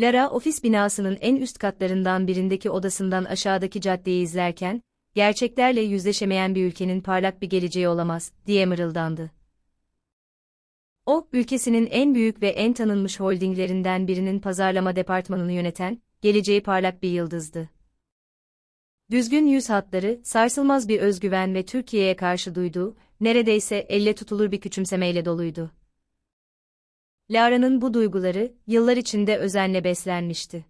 Lara ofis binasının en üst katlarından birindeki odasından aşağıdaki caddeyi izlerken, gerçeklerle yüzleşemeyen bir ülkenin parlak bir geleceği olamaz, diye mırıldandı. O, ülkesinin en büyük ve en tanınmış holdinglerinden birinin pazarlama departmanını yöneten, geleceği parlak bir yıldızdı. Düzgün yüz hatları, sarsılmaz bir özgüven ve Türkiye'ye karşı duyduğu, neredeyse elle tutulur bir küçümsemeyle doluydu. Lara'nın bu duyguları, yıllar içinde özenle beslenmişti.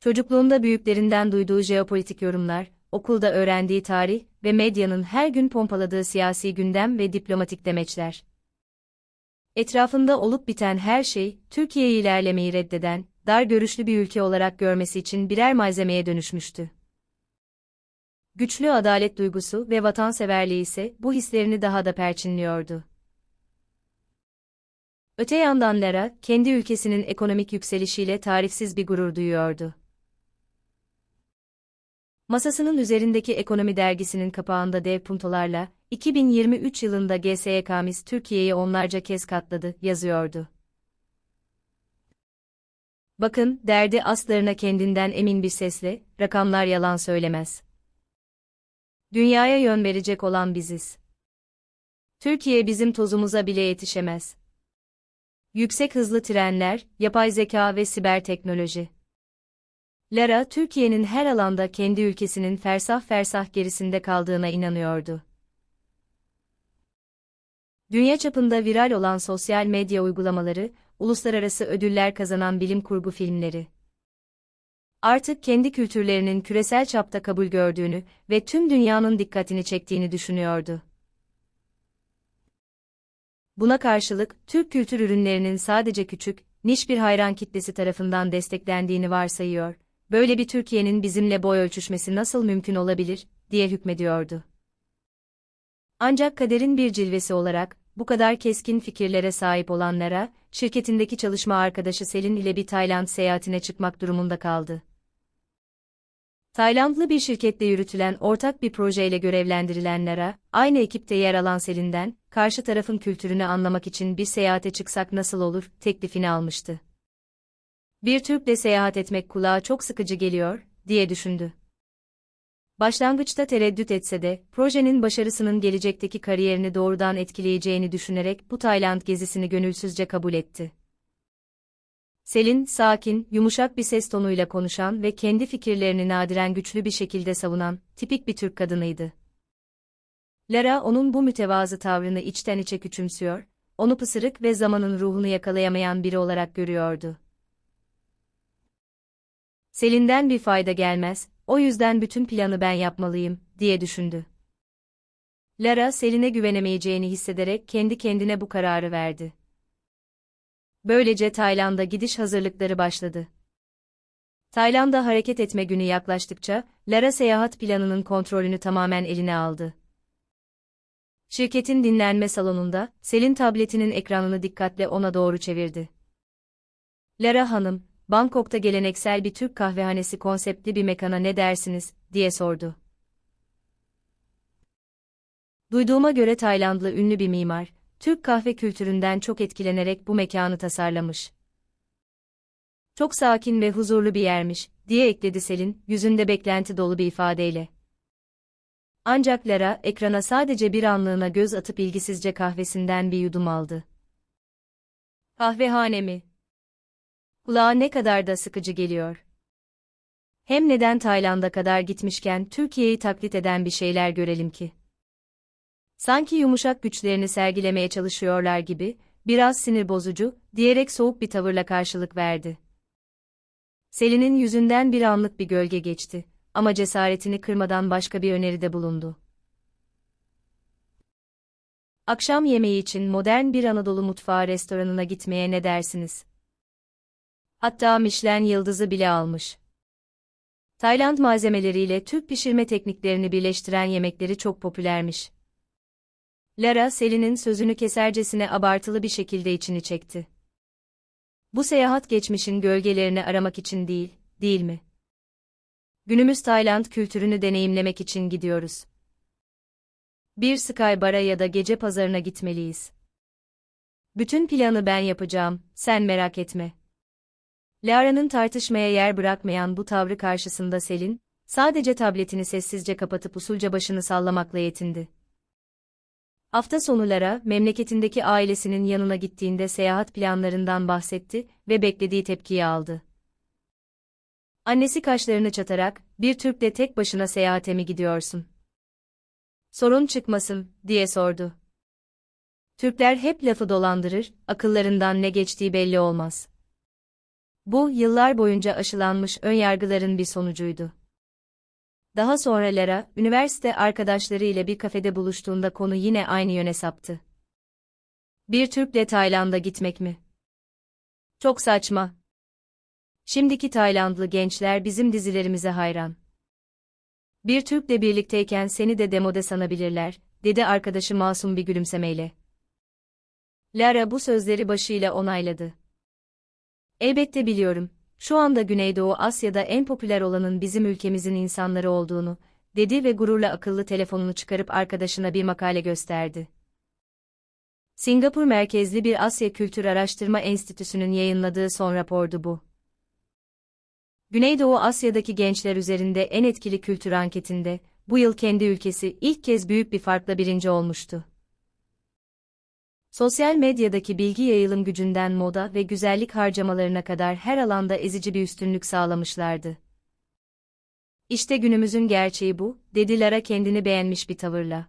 Çocukluğunda büyüklerinden duyduğu jeopolitik yorumlar, okulda öğrendiği tarih ve medyanın her gün pompaladığı siyasi gündem ve diplomatik demeçler. Etrafında olup biten her şey, Türkiye'yi ilerlemeyi reddeden, dar görüşlü bir ülke olarak görmesi için birer malzemeye dönüşmüştü. Güçlü adalet duygusu ve vatanseverliği ise bu hislerini daha da perçinliyordu. Öte yandan Lara, kendi ülkesinin ekonomik yükselişiyle tarifsiz bir gurur duyuyordu. Masasının üzerindeki Ekonomi dergisinin kapağında dev puntolarla, 2023 yılında GSYK'miz Türkiye'yi onlarca kez katladı, yazıyordu. Bakın, derdi aslarına kendinden emin bir sesle, rakamlar yalan söylemez. Dünyaya yön verecek olan biziz. Türkiye bizim tozumuza bile yetişemez. Yüksek hızlı trenler, yapay zeka ve siber teknoloji. Lara, Türkiye'nin her alanda kendi ülkesinin fersah fersah gerisinde kaldığına inanıyordu. Dünya çapında viral olan sosyal medya uygulamaları, uluslararası ödüller kazanan bilim kurgu filmleri. Artık kendi kültürlerinin küresel çapta kabul gördüğünü ve tüm dünyanın dikkatini çektiğini düşünüyordu. Buna karşılık, Türk kültür ürünlerinin sadece küçük, niş bir hayran kitlesi tarafından desteklendiğini varsayıyor, böyle bir Türkiye'nin bizimle boy ölçüşmesi nasıl mümkün olabilir, diye hükmediyordu. Ancak kaderin bir cilvesi olarak, bu kadar keskin fikirlere sahip olanlara, şirketindeki çalışma arkadaşı Selin ile bir Tayland seyahatine çıkmak durumunda kaldı. Taylandlı bir şirkette yürütülen ortak bir projeyle görevlendirilenlere, aynı ekipte yer alan Selin'den, karşı tarafın kültürünü anlamak için bir seyahate çıksak nasıl olur, teklifini almıştı. Bir Türk'le seyahat etmek kulağa çok sıkıcı geliyor, diye düşündü. Başlangıçta tereddüt etse de, projenin başarısının gelecekteki kariyerini doğrudan etkileyeceğini düşünerek bu Tayland gezisini gönülsüzce kabul etti. Selin, sakin, yumuşak bir ses tonuyla konuşan ve kendi fikirlerini nadiren güçlü bir şekilde savunan, tipik bir Türk kadınıydı. Lara onun bu mütevazı tavrını içten içe küçümsüyor, onu pısırık ve zamanın ruhunu yakalayamayan biri olarak görüyordu. Selin'den bir fayda gelmez, o yüzden bütün planı ben yapmalıyım, diye düşündü. Lara Selin'e güvenemeyeceğini hissederek kendi kendine bu kararı verdi. Böylece Tayland'a gidiş hazırlıkları başladı. Tayland'a hareket etme günü yaklaştıkça, Lara seyahat planının kontrolünü tamamen eline aldı. Şirketin dinlenme salonunda, Selin tabletinin ekranını dikkatle ona doğru çevirdi. Lara Hanım, Bangkok'ta geleneksel bir Türk kahvehanesi konseptli bir mekana ne dersiniz, diye sordu. Duyduğuma göre Taylandlı ünlü bir mimar, Türk kahve kültüründen çok etkilenerek bu mekanı tasarlamış. Çok sakin ve huzurlu bir yermiş, diye ekledi Selin, yüzünde beklenti dolu bir ifadeyle. Ancak Lara, ekrana sadece bir anlığına göz atıp ilgisizce kahvesinden bir yudum aldı. Kahvehane mi? Kulağa ne kadar da sıkıcı geliyor. Hem neden Tayland'a kadar gitmişken Türkiye'yi taklit eden bir şeyler görelim ki? Sanki yumuşak güçlerini sergilemeye çalışıyorlar gibi, biraz sinir bozucu, diyerek soğuk bir tavırla karşılık verdi. Selin'in yüzünden bir anlık bir gölge geçti ama cesaretini kırmadan başka bir öneride bulundu. Akşam yemeği için modern bir Anadolu mutfağı restoranına gitmeye ne dersiniz? Hatta Michelin yıldızı bile almış. Tayland malzemeleriyle Türk pişirme tekniklerini birleştiren yemekleri çok popülermiş. Lara, Selin'in sözünü kesercesine abartılı bir şekilde içini çekti. Bu seyahat geçmişin gölgelerini aramak için değil, değil mi? Günümüz Tayland kültürünü deneyimlemek için gidiyoruz. Bir Sky Bar'a ya da gece pazarına gitmeliyiz. Bütün planı ben yapacağım, sen merak etme. Lara'nın tartışmaya yer bırakmayan bu tavrı karşısında Selin, sadece tabletini sessizce kapatıp usulca başını sallamakla yetindi. Hafta sonulara memleketindeki ailesinin yanına gittiğinde seyahat planlarından bahsetti ve beklediği tepkiyi aldı. Annesi kaşlarını çatarak, bir Türk'le tek başına seyahate mi gidiyorsun? Sorun çıkmasın, diye sordu. Türkler hep lafı dolandırır, akıllarından ne geçtiği belli olmaz. Bu, yıllar boyunca aşılanmış önyargıların bir sonucuydu. Daha sonra Lara, üniversite arkadaşları ile bir kafede buluştuğunda konu yine aynı yöne saptı. Bir Türk'le Tayland'a gitmek mi? Çok saçma. Şimdiki Taylandlı gençler bizim dizilerimize hayran. Bir Türk'le birlikteyken seni de demode sanabilirler, dedi arkadaşı masum bir gülümsemeyle. Lara bu sözleri başıyla onayladı. Elbette biliyorum, şu anda Güneydoğu Asya'da en popüler olanın bizim ülkemizin insanları olduğunu, dedi ve gururla akıllı telefonunu çıkarıp arkadaşına bir makale gösterdi. Singapur merkezli bir Asya Kültür Araştırma Enstitüsü'nün yayınladığı son rapordu bu. Güneydoğu Asya'daki gençler üzerinde en etkili kültür anketinde, bu yıl kendi ülkesi ilk kez büyük bir farkla birinci olmuştu. Sosyal medyadaki bilgi yayılım gücünden moda ve güzellik harcamalarına kadar her alanda ezici bir üstünlük sağlamışlardı. İşte günümüzün gerçeği bu, dedi Lara kendini beğenmiş bir tavırla.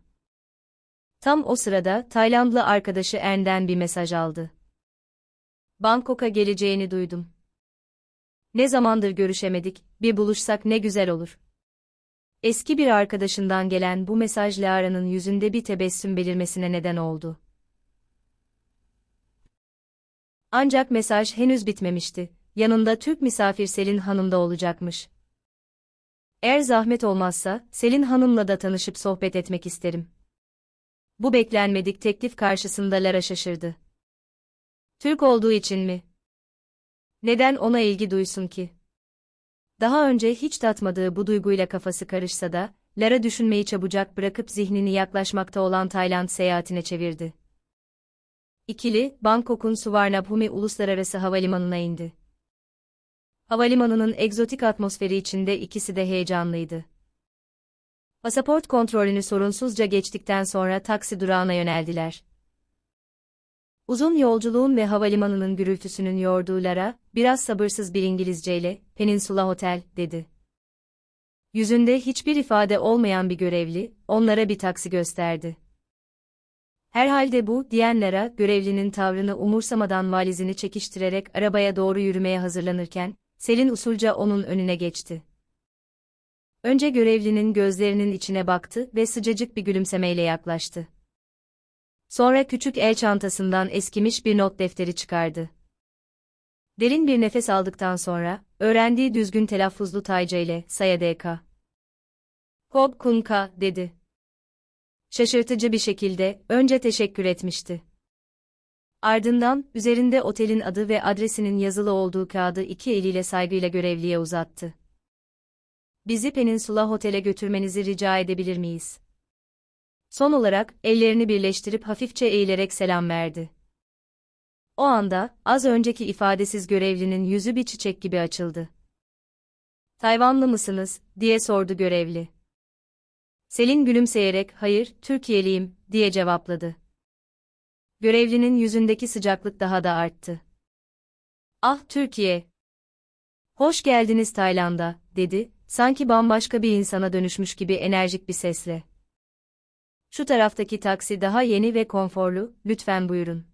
Tam o sırada Taylandlı arkadaşı Ern'den bir mesaj aldı. Bangkok'a geleceğini duydum. Ne zamandır görüşemedik, bir buluşsak ne güzel olur. Eski bir arkadaşından gelen bu mesaj Lara'nın yüzünde bir tebessüm belirmesine neden oldu. Ancak mesaj henüz bitmemişti. Yanında Türk misafir Selin Hanım da olacakmış. Eğer zahmet olmazsa, Selin Hanım'la da tanışıp sohbet etmek isterim. Bu beklenmedik teklif karşısında Lara şaşırdı. Türk olduğu için mi? Neden ona ilgi duysun ki? Daha önce hiç tatmadığı bu duyguyla kafası karışsa da, Lara düşünmeyi çabucak bırakıp zihnini yaklaşmakta olan Tayland seyahatine çevirdi. İkili, Bangkok'un Suvarnabhumi Uluslararası Havalimanı'na indi. Havalimanının egzotik atmosferi içinde ikisi de heyecanlıydı. Pasaport kontrolünü sorunsuzca geçtikten sonra taksi durağına yöneldiler. Uzun yolculuğun ve havalimanının gürültüsünün yorduğu Lara, biraz sabırsız bir İngilizceyle, Peninsula Hotel, dedi. Yüzünde hiçbir ifade olmayan bir görevli, onlara bir taksi gösterdi. Herhalde bu, diyenlere, görevlinin tavrını umursamadan valizini çekiştirerek arabaya doğru yürümeye hazırlanırken, Selin usulca onun önüne geçti. Önce görevlinin gözlerinin içine baktı ve sıcacık bir gülümsemeyle yaklaştı. Sonra küçük el çantasından eskimiş bir not defteri çıkardı. Derin bir nefes aldıktan sonra, öğrendiği düzgün telaffuzlu Tayca ile, Sayadeka. Kob Kunka, dedi şaşırtıcı bir şekilde önce teşekkür etmişti. Ardından, üzerinde otelin adı ve adresinin yazılı olduğu kağıdı iki eliyle saygıyla görevliye uzattı. Bizi Peninsula Hotel'e götürmenizi rica edebilir miyiz? Son olarak, ellerini birleştirip hafifçe eğilerek selam verdi. O anda, az önceki ifadesiz görevlinin yüzü bir çiçek gibi açıldı. Tayvanlı mısınız, diye sordu görevli. Selin gülümseyerek, hayır, Türkiye'liyim, diye cevapladı. Görevlinin yüzündeki sıcaklık daha da arttı. Ah Türkiye! Hoş geldiniz Tayland'a, dedi, sanki bambaşka bir insana dönüşmüş gibi enerjik bir sesle. Şu taraftaki taksi daha yeni ve konforlu, lütfen buyurun.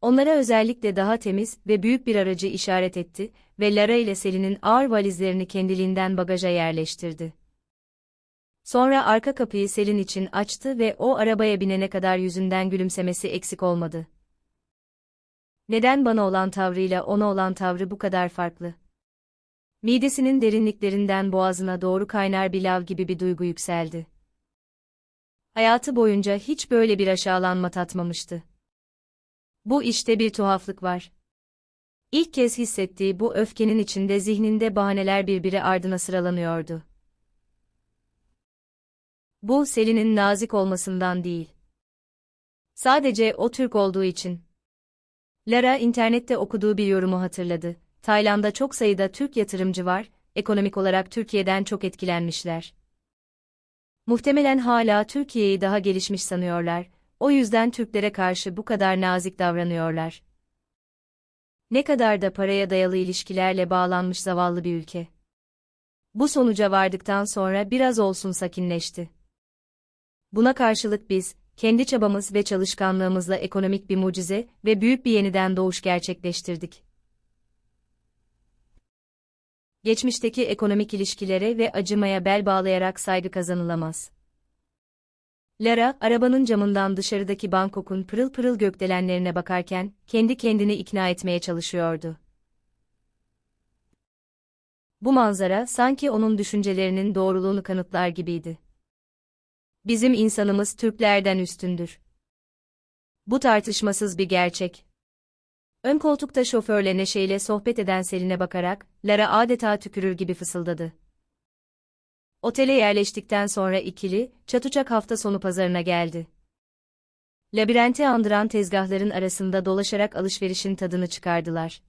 Onlara özellikle daha temiz ve büyük bir aracı işaret etti ve Lara ile Selin'in ağır valizlerini kendiliğinden bagaja yerleştirdi. Sonra arka kapıyı Selin için açtı ve o arabaya binene kadar yüzünden gülümsemesi eksik olmadı. Neden bana olan tavrıyla ona olan tavrı bu kadar farklı? Midesinin derinliklerinden boğazına doğru kaynar bir lav gibi bir duygu yükseldi. Hayatı boyunca hiç böyle bir aşağılanma tatmamıştı. Bu işte bir tuhaflık var. İlk kez hissettiği bu öfkenin içinde zihninde bahaneler birbiri ardına sıralanıyordu. Bu Selin'in nazik olmasından değil. Sadece o Türk olduğu için. Lara internette okuduğu bir yorumu hatırladı. Tayland'da çok sayıda Türk yatırımcı var, ekonomik olarak Türkiye'den çok etkilenmişler. Muhtemelen hala Türkiye'yi daha gelişmiş sanıyorlar, o yüzden Türklere karşı bu kadar nazik davranıyorlar. Ne kadar da paraya dayalı ilişkilerle bağlanmış zavallı bir ülke. Bu sonuca vardıktan sonra biraz olsun sakinleşti. Buna karşılık biz, kendi çabamız ve çalışkanlığımızla ekonomik bir mucize ve büyük bir yeniden doğuş gerçekleştirdik. Geçmişteki ekonomik ilişkilere ve acımaya bel bağlayarak saygı kazanılamaz. Lara, arabanın camından dışarıdaki Bangkok'un pırıl pırıl gökdelenlerine bakarken, kendi kendini ikna etmeye çalışıyordu. Bu manzara, sanki onun düşüncelerinin doğruluğunu kanıtlar gibiydi. Bizim insanımız Türklerden üstündür. Bu tartışmasız bir gerçek. Ön koltukta şoförle neşeyle sohbet eden Selin'e bakarak, Lara adeta tükürür gibi fısıldadı. Otele yerleştikten sonra ikili, çatuçak hafta sonu pazarına geldi. Labirenti andıran tezgahların arasında dolaşarak alışverişin tadını çıkardılar.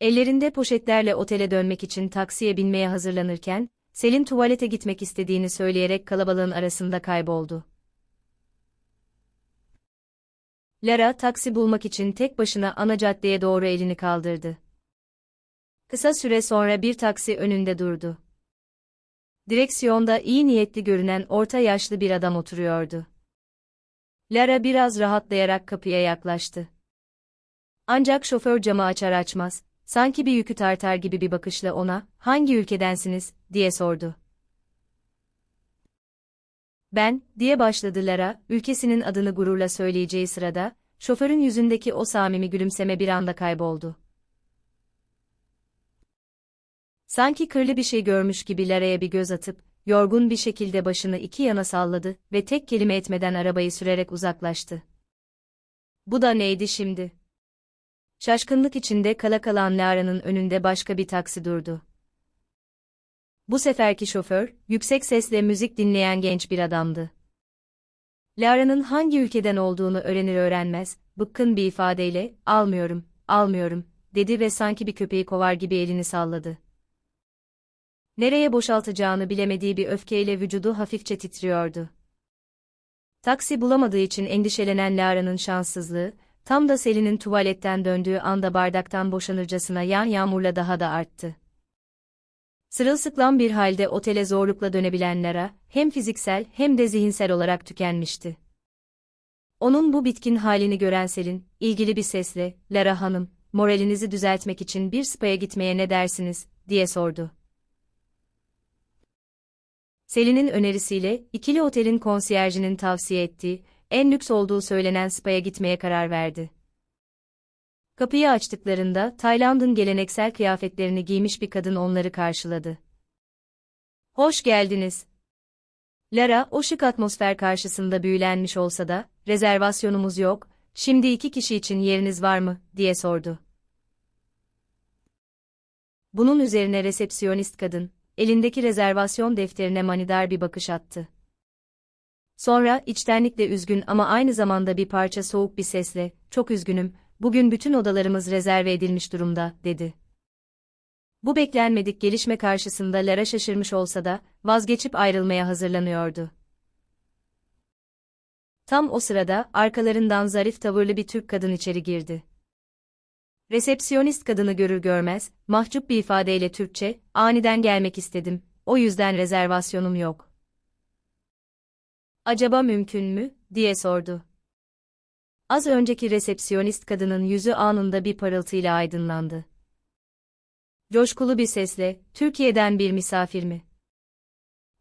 Ellerinde poşetlerle otele dönmek için taksiye binmeye hazırlanırken, Selin tuvalete gitmek istediğini söyleyerek kalabalığın arasında kayboldu. Lara taksi bulmak için tek başına ana caddeye doğru elini kaldırdı. Kısa süre sonra bir taksi önünde durdu. Direksiyonda iyi niyetli görünen orta yaşlı bir adam oturuyordu. Lara biraz rahatlayarak kapıya yaklaştı. Ancak şoför camı açar açmaz, sanki bir yükü tartar gibi bir bakışla ona, hangi ülkedensiniz, diye sordu. Ben, diye başladı Lara, ülkesinin adını gururla söyleyeceği sırada, şoförün yüzündeki o samimi gülümseme bir anda kayboldu. Sanki kırlı bir şey görmüş gibi Lara'ya bir göz atıp, yorgun bir şekilde başını iki yana salladı ve tek kelime etmeden arabayı sürerek uzaklaştı. Bu da neydi şimdi? Şaşkınlık içinde kala kalan Lara'nın önünde başka bir taksi durdu. Bu seferki şoför, yüksek sesle müzik dinleyen genç bir adamdı. Lara'nın hangi ülkeden olduğunu öğrenir öğrenmez, bıkkın bir ifadeyle, almıyorum, almıyorum, dedi ve sanki bir köpeği kovar gibi elini salladı. Nereye boşaltacağını bilemediği bir öfkeyle vücudu hafifçe titriyordu. Taksi bulamadığı için endişelenen Lara'nın şanssızlığı, tam da Selin'in tuvaletten döndüğü anda bardaktan boşanırcasına yan yağmurla daha da arttı. Sırılsıklam bir halde otele zorlukla dönebilen Lara, hem fiziksel hem de zihinsel olarak tükenmişti. Onun bu bitkin halini gören Selin, ilgili bir sesle, Lara Hanım, moralinizi düzeltmek için bir spa'ya gitmeye ne dersiniz, diye sordu. Selin'in önerisiyle, ikili otelin konsiyerjinin tavsiye ettiği, en lüks olduğu söylenen spa'ya gitmeye karar verdi. Kapıyı açtıklarında Tayland'ın geleneksel kıyafetlerini giymiş bir kadın onları karşıladı. Hoş geldiniz. Lara, o şık atmosfer karşısında büyülenmiş olsa da, rezervasyonumuz yok, şimdi iki kişi için yeriniz var mı, diye sordu. Bunun üzerine resepsiyonist kadın, elindeki rezervasyon defterine manidar bir bakış attı. Sonra, içtenlikle üzgün ama aynı zamanda bir parça soğuk bir sesle, çok üzgünüm, bugün bütün odalarımız rezerve edilmiş durumda, dedi. Bu beklenmedik gelişme karşısında Lara şaşırmış olsa da, vazgeçip ayrılmaya hazırlanıyordu. Tam o sırada, arkalarından zarif tavırlı bir Türk kadın içeri girdi. Resepsiyonist kadını görür görmez, mahcup bir ifadeyle Türkçe, aniden gelmek istedim, o yüzden rezervasyonum yok. Acaba mümkün mü, diye sordu. Az önceki resepsiyonist kadının yüzü anında bir parıltıyla aydınlandı. Coşkulu bir sesle, Türkiye'den bir misafir mi?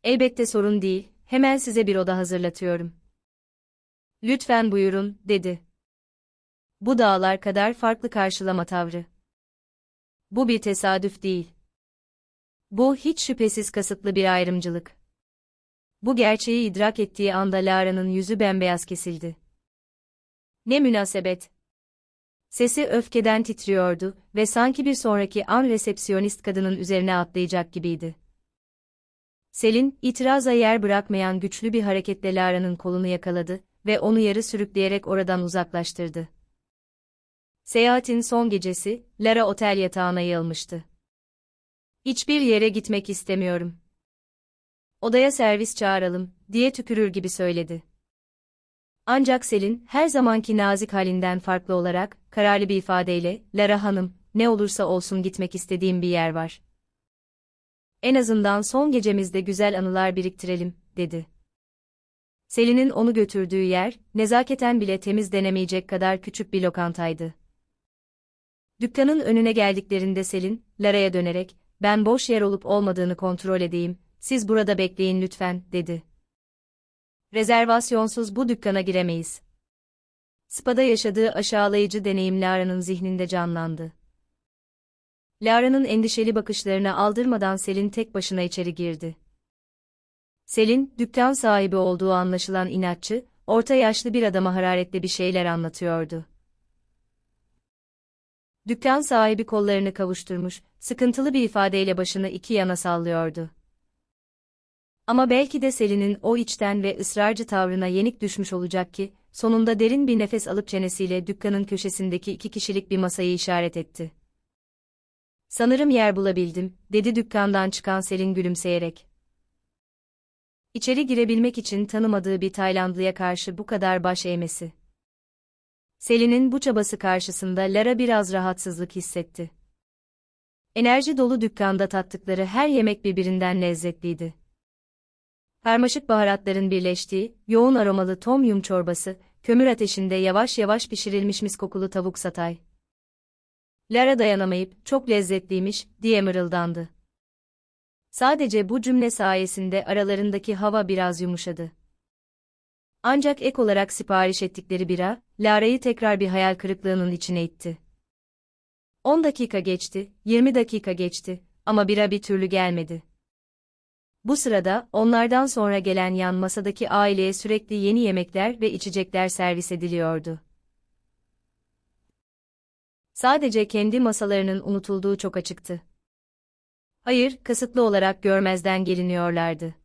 Elbette sorun değil, hemen size bir oda hazırlatıyorum. Lütfen buyurun, dedi. Bu dağlar kadar farklı karşılama tavrı. Bu bir tesadüf değil. Bu hiç şüphesiz kasıtlı bir ayrımcılık. Bu gerçeği idrak ettiği anda Lara'nın yüzü bembeyaz kesildi. Ne münasebet. Sesi öfkeden titriyordu ve sanki bir sonraki an resepsiyonist kadının üzerine atlayacak gibiydi. Selin, itiraza yer bırakmayan güçlü bir hareketle Lara'nın kolunu yakaladı ve onu yarı sürükleyerek oradan uzaklaştırdı. Seyahatin son gecesi, Lara otel yatağına yığılmıştı. Hiçbir yere gitmek istemiyorum. Odaya servis çağıralım, diye tükürür gibi söyledi. Ancak Selin, her zamanki nazik halinden farklı olarak, kararlı bir ifadeyle, Lara Hanım, ne olursa olsun gitmek istediğim bir yer var. En azından son gecemizde güzel anılar biriktirelim, dedi. Selin'in onu götürdüğü yer, nezaketen bile temiz denemeyecek kadar küçük bir lokantaydı. Dükkanın önüne geldiklerinde Selin, Lara'ya dönerek, ben boş yer olup olmadığını kontrol edeyim, siz burada bekleyin lütfen, dedi. Rezervasyonsuz bu dükkana giremeyiz. Spa'da yaşadığı aşağılayıcı deneyim Lara'nın zihninde canlandı. Lara'nın endişeli bakışlarına aldırmadan Selin tek başına içeri girdi. Selin, dükkan sahibi olduğu anlaşılan inatçı, orta yaşlı bir adama hararetle bir şeyler anlatıyordu. Dükkan sahibi kollarını kavuşturmuş, sıkıntılı bir ifadeyle başını iki yana sallıyordu. Ama belki de Selin'in o içten ve ısrarcı tavrına yenik düşmüş olacak ki, sonunda derin bir nefes alıp çenesiyle dükkanın köşesindeki iki kişilik bir masayı işaret etti. Sanırım yer bulabildim, dedi dükkandan çıkan Selin gülümseyerek. İçeri girebilmek için tanımadığı bir Taylandlıya karşı bu kadar baş eğmesi. Selin'in bu çabası karşısında Lara biraz rahatsızlık hissetti. Enerji dolu dükkanda tattıkları her yemek birbirinden lezzetliydi. Karmaşık baharatların birleştiği, yoğun aromalı tom yum çorbası, kömür ateşinde yavaş yavaş pişirilmiş mis kokulu tavuk satay. Lara dayanamayıp, çok lezzetliymiş, diye mırıldandı. Sadece bu cümle sayesinde aralarındaki hava biraz yumuşadı. Ancak ek olarak sipariş ettikleri bira, Lara'yı tekrar bir hayal kırıklığının içine itti. 10 dakika geçti, 20 dakika geçti ama bira bir türlü gelmedi. Bu sırada, onlardan sonra gelen yan masadaki aileye sürekli yeni yemekler ve içecekler servis ediliyordu. Sadece kendi masalarının unutulduğu çok açıktı. Hayır, kasıtlı olarak görmezden geliniyorlardı.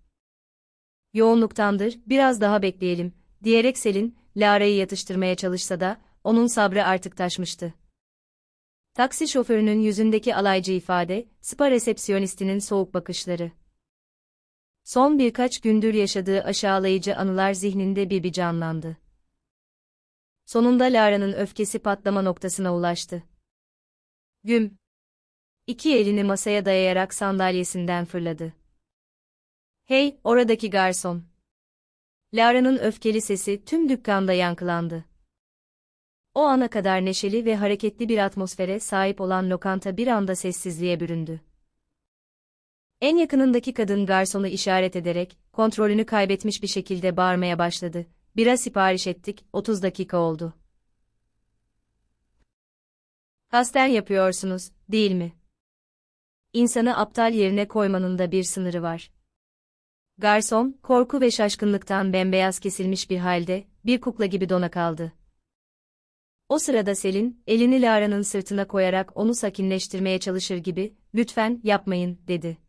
Yoğunluktandır, biraz daha bekleyelim, diyerek Selin, Lara'yı yatıştırmaya çalışsa da, onun sabrı artık taşmıştı. Taksi şoförünün yüzündeki alaycı ifade, spa resepsiyonistinin soğuk bakışları. Son birkaç gündür yaşadığı aşağılayıcı anılar zihninde bir bir canlandı. Sonunda Lara'nın öfkesi patlama noktasına ulaştı. Güm. İki elini masaya dayayarak sandalyesinden fırladı. Hey, oradaki garson. Lara'nın öfkeli sesi tüm dükkanda yankılandı. O ana kadar neşeli ve hareketli bir atmosfere sahip olan lokanta bir anda sessizliğe büründü. En yakınındaki kadın garsonu işaret ederek, kontrolünü kaybetmiş bir şekilde bağırmaya başladı. Bira sipariş ettik, 30 dakika oldu. Kasten yapıyorsunuz, değil mi? İnsanı aptal yerine koymanın da bir sınırı var. Garson, korku ve şaşkınlıktan bembeyaz kesilmiş bir halde, bir kukla gibi dona kaldı. O sırada Selin, elini Lara'nın sırtına koyarak onu sakinleştirmeye çalışır gibi, lütfen, yapmayın, dedi.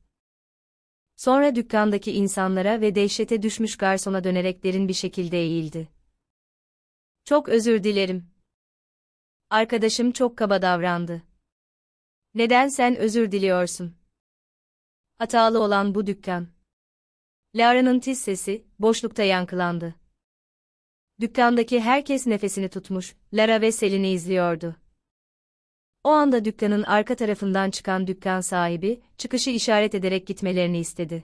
Sonra dükkandaki insanlara ve dehşete düşmüş garsona dönerek derin bir şekilde eğildi. Çok özür dilerim. Arkadaşım çok kaba davrandı. Neden sen özür diliyorsun? Hatalı olan bu dükkan. Lara'nın tiz sesi, boşlukta yankılandı. Dükkandaki herkes nefesini tutmuş, Lara ve Selin'i izliyordu. O anda dükkanın arka tarafından çıkan dükkan sahibi, çıkışı işaret ederek gitmelerini istedi.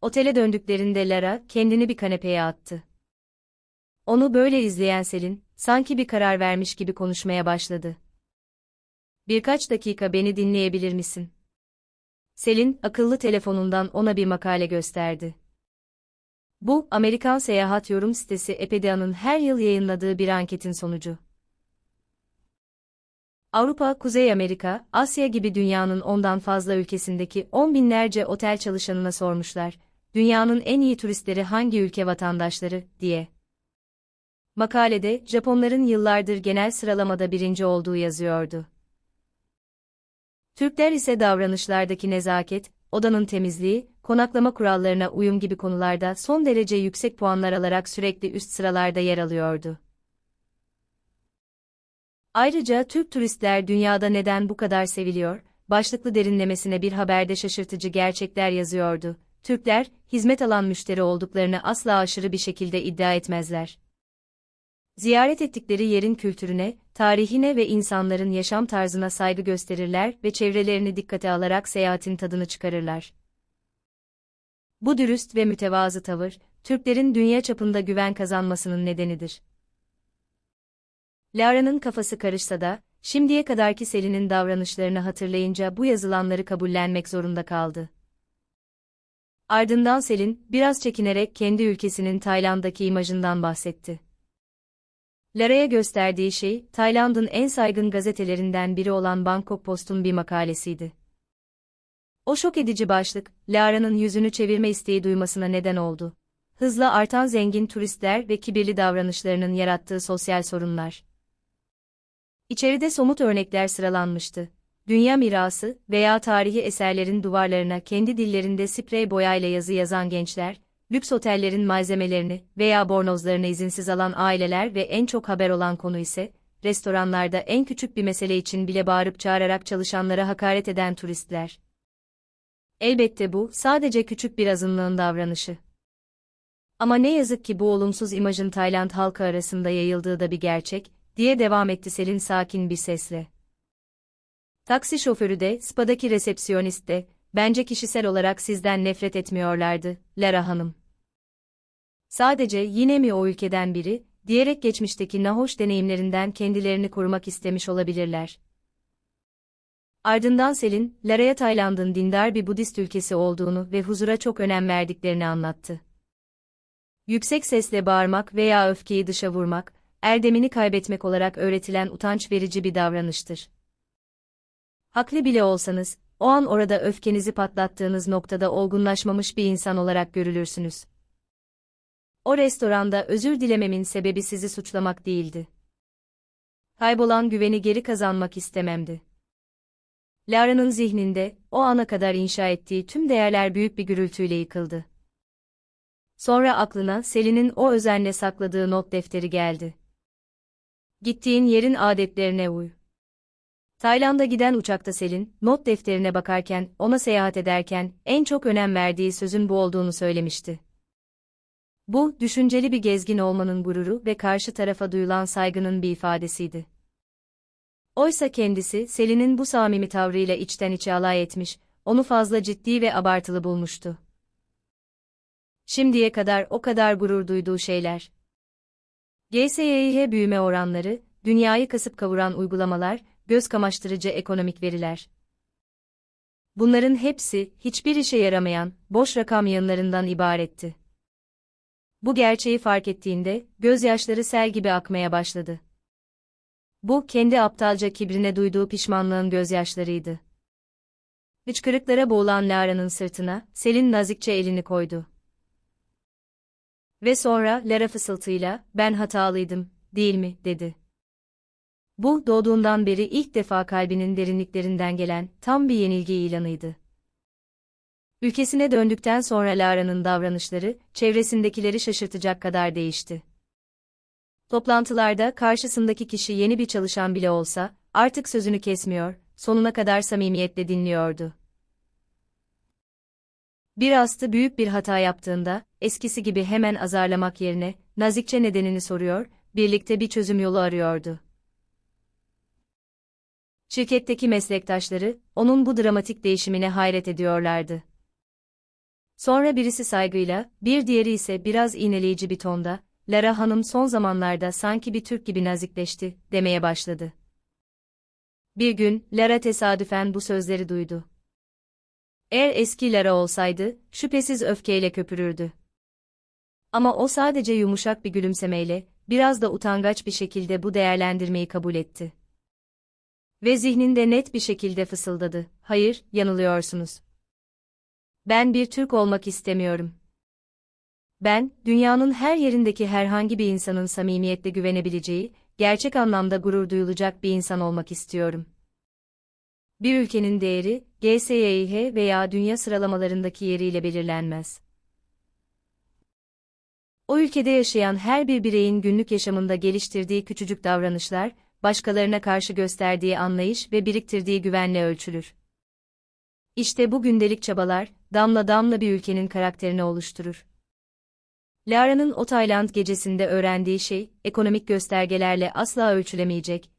Otele döndüklerinde Lara, kendini bir kanepeye attı. Onu böyle izleyen Selin, sanki bir karar vermiş gibi konuşmaya başladı. Birkaç dakika beni dinleyebilir misin? Selin, akıllı telefonundan ona bir makale gösterdi. Bu, Amerikan seyahat yorum sitesi Epedia'nın her yıl yayınladığı bir anketin sonucu. Avrupa, Kuzey Amerika, Asya gibi dünyanın ondan fazla ülkesindeki on binlerce otel çalışanına sormuşlar, dünyanın en iyi turistleri hangi ülke vatandaşları, diye. Makalede, Japonların yıllardır genel sıralamada birinci olduğu yazıyordu. Türkler ise davranışlardaki nezaket, odanın temizliği, konaklama kurallarına uyum gibi konularda son derece yüksek puanlar alarak sürekli üst sıralarda yer alıyordu. Ayrıca Türk turistler dünyada neden bu kadar seviliyor, başlıklı derinlemesine bir haberde şaşırtıcı gerçekler yazıyordu. Türkler, hizmet alan müşteri olduklarını asla aşırı bir şekilde iddia etmezler. Ziyaret ettikleri yerin kültürüne, tarihine ve insanların yaşam tarzına saygı gösterirler ve çevrelerini dikkate alarak seyahatin tadını çıkarırlar. Bu dürüst ve mütevazı tavır, Türklerin dünya çapında güven kazanmasının nedenidir. Lara'nın kafası karışsa da, şimdiye kadarki Selin'in davranışlarını hatırlayınca bu yazılanları kabullenmek zorunda kaldı. Ardından Selin, biraz çekinerek kendi ülkesinin Tayland'daki imajından bahsetti. Lara'ya gösterdiği şey, Tayland'ın en saygın gazetelerinden biri olan Bangkok Post'un bir makalesiydi. O şok edici başlık, Lara'nın yüzünü çevirme isteği duymasına neden oldu. Hızla artan zengin turistler ve kibirli davranışlarının yarattığı sosyal sorunlar. İçeride somut örnekler sıralanmıştı. Dünya mirası veya tarihi eserlerin duvarlarına kendi dillerinde sprey boyayla yazı yazan gençler, lüks otellerin malzemelerini veya bornozlarını izinsiz alan aileler ve en çok haber olan konu ise, restoranlarda en küçük bir mesele için bile bağırıp çağırarak çalışanlara hakaret eden turistler. Elbette bu, sadece küçük bir azınlığın davranışı. Ama ne yazık ki bu olumsuz imajın Tayland halkı arasında yayıldığı da bir gerçek, diye devam etti Selin sakin bir sesle. Taksi şoförü de, SPA'daki resepsiyonist de, bence kişisel olarak sizden nefret etmiyorlardı, Lara Hanım. Sadece yine mi o ülkeden biri, diyerek geçmişteki nahoş deneyimlerinden kendilerini korumak istemiş olabilirler. Ardından Selin, Lara'ya Tayland'ın dindar bir Budist ülkesi olduğunu ve huzura çok önem verdiklerini anlattı. Yüksek sesle bağırmak veya öfkeyi dışa vurmak, erdemini kaybetmek olarak öğretilen utanç verici bir davranıştır. Haklı bile olsanız, o an orada öfkenizi patlattığınız noktada olgunlaşmamış bir insan olarak görülürsünüz. O restoranda özür dilememin sebebi sizi suçlamak değildi. Kaybolan güveni geri kazanmak istememdi. Lara'nın zihninde, o ana kadar inşa ettiği tüm değerler büyük bir gürültüyle yıkıldı. Sonra aklına Selin'in o özenle sakladığı not defteri geldi. Gittiğin yerin adetlerine uy. Tayland'a giden uçakta Selin, not defterine bakarken, ona seyahat ederken, en çok önem verdiği sözün bu olduğunu söylemişti. Bu, düşünceli bir gezgin olmanın gururu ve karşı tarafa duyulan saygının bir ifadesiydi. Oysa kendisi, Selin'in bu samimi tavrıyla içten içe alay etmiş, onu fazla ciddi ve abartılı bulmuştu. Şimdiye kadar o kadar gurur duyduğu şeyler. GSYH büyüme oranları, dünyayı kasıp kavuran uygulamalar, göz kamaştırıcı ekonomik veriler. Bunların hepsi, hiçbir işe yaramayan, boş rakam yığınlarından ibaretti. Bu gerçeği fark ettiğinde, gözyaşları sel gibi akmaya başladı. Bu, kendi aptalca kibrine duyduğu pişmanlığın gözyaşlarıydı. Hıçkırıklara boğulan Lara'nın sırtına, Selin nazikçe elini koydu. Ve sonra, Lara fısıltıyla, ben hatalıydım, değil mi, dedi. Bu, doğduğundan beri ilk defa kalbinin derinliklerinden gelen, tam bir yenilgi ilanıydı. Ülkesine döndükten sonra Lara'nın davranışları, çevresindekileri şaşırtacak kadar değişti. Toplantılarda karşısındaki kişi yeni bir çalışan bile olsa, artık sözünü kesmiyor, sonuna kadar samimiyetle dinliyordu. Bir astı büyük bir hata yaptığında, eskisi gibi hemen azarlamak yerine, nazikçe nedenini soruyor, birlikte bir çözüm yolu arıyordu. Şirketteki meslektaşları, onun bu dramatik değişimine hayret ediyorlardı. Sonra birisi saygıyla, bir diğeri ise biraz iğneleyici bir tonda, Lara Hanım son zamanlarda sanki bir Türk gibi nazikleşti, demeye başladı. Bir gün, Lara tesadüfen bu sözleri duydu. Eğer eski Lara olsaydı, şüphesiz öfkeyle köpürürdü. Ama o sadece yumuşak bir gülümsemeyle, biraz da utangaç bir şekilde bu değerlendirmeyi kabul etti. Ve zihninde net bir şekilde fısıldadı, hayır, yanılıyorsunuz. Ben bir Türk olmak istemiyorum. Ben, dünyanın her yerindeki herhangi bir insanın samimiyetle güvenebileceği, gerçek anlamda gurur duyulacak bir insan olmak istiyorum. Bir ülkenin değeri, GSYH veya dünya sıralamalarındaki yeriyle belirlenmez. O ülkede yaşayan her bir bireyin günlük yaşamında geliştirdiği küçücük davranışlar, başkalarına karşı gösterdiği anlayış ve biriktirdiği güvenle ölçülür. İşte bu gündelik çabalar, damla damla bir ülkenin karakterini oluşturur. Lara'nın o Tayland gecesinde öğrendiği şey, ekonomik göstergelerle asla ölçülemeyecek,